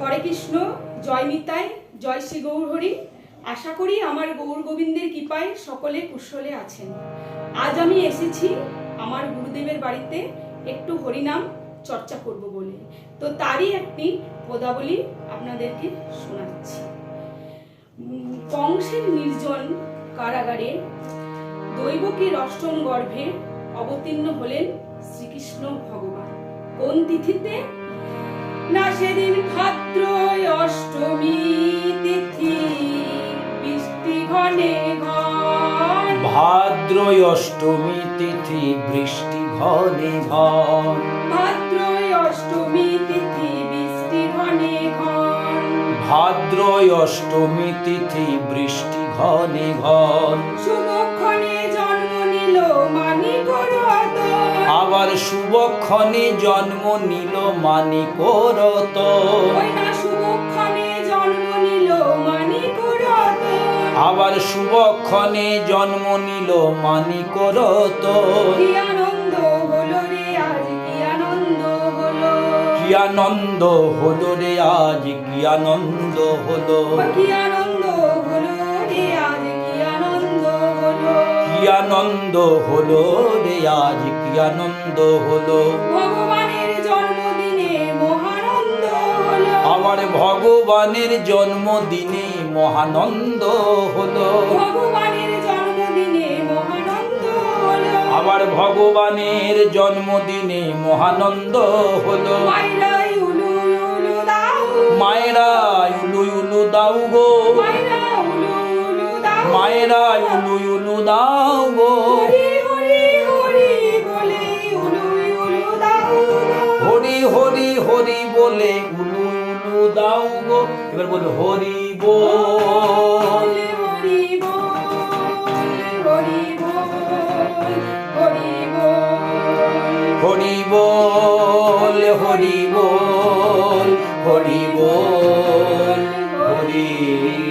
হরে কৃষ্ণ, জয় নিতাই, জয় শ্রী গৌর হরি আশা করি আমার গৌর গোবিন্দের কৃপায় সকলে কুশলে আছেন। আজ আমি এসেছি আমার গুরুদেবের বাড়িতে একটু হরিনাম চর্চা করব বলে। তো তারই একটি পদাবলী আপনাদেরকে শোনাচ্ছি। কংসের নির্জন কারাগারে দৈবকীর অষ্টম গর্ভে অবতীর্ণ হলেন শ্রীকৃষ্ণ ভগবান। কোন তিথিতে? না সেদিন ভাদ্র অষ্টমী তিথি বৃষ্টি ঘনে ঘন। ভাদ্র অষ্টমী তিথি বৃষ্টি ঘনে ঘন। ভাদ্র অষ্টমী তিথি বৃষ্টি ঘনে ঘন। ভাদ্র অষ্টমী তিথি বৃষ্টি ঘনে ঘন। শুভক্ষণে জন্ম আবার শুভক্ষণে জন্ম নিল মানিক রতন ওই না জন্ম নিল মানিক আবার শুভক্ষণে জন্ম নিল মানিক রতন কি আনন্দ হলো? রে আজ কি আনন্দ হলো? কি আনন্দ আনন্দ হলো রে আজ কি আনন্দ হলো? ভগবানের জন্মদিনে মহানন্দ হলো। আবার ভগবানের জন্মদিনে মহানন্দ হলো। ভগবানের জন্মদিনে মহানন্দ হলো। আবার ভগবানের জন্মদিনে মহানন্দ হলো। মায়েরা উলু উলু দাও। গো। উলু মায়েরা উলু উলু দাও গো। হরি হরি হরি বলে উলু উলু দাও হরি হরি হরি বলে উলু উলু দাও গো। এবার বলো হরি বল। হরি হরি হরি হরি হরি বল হরি বল হরি বল হরি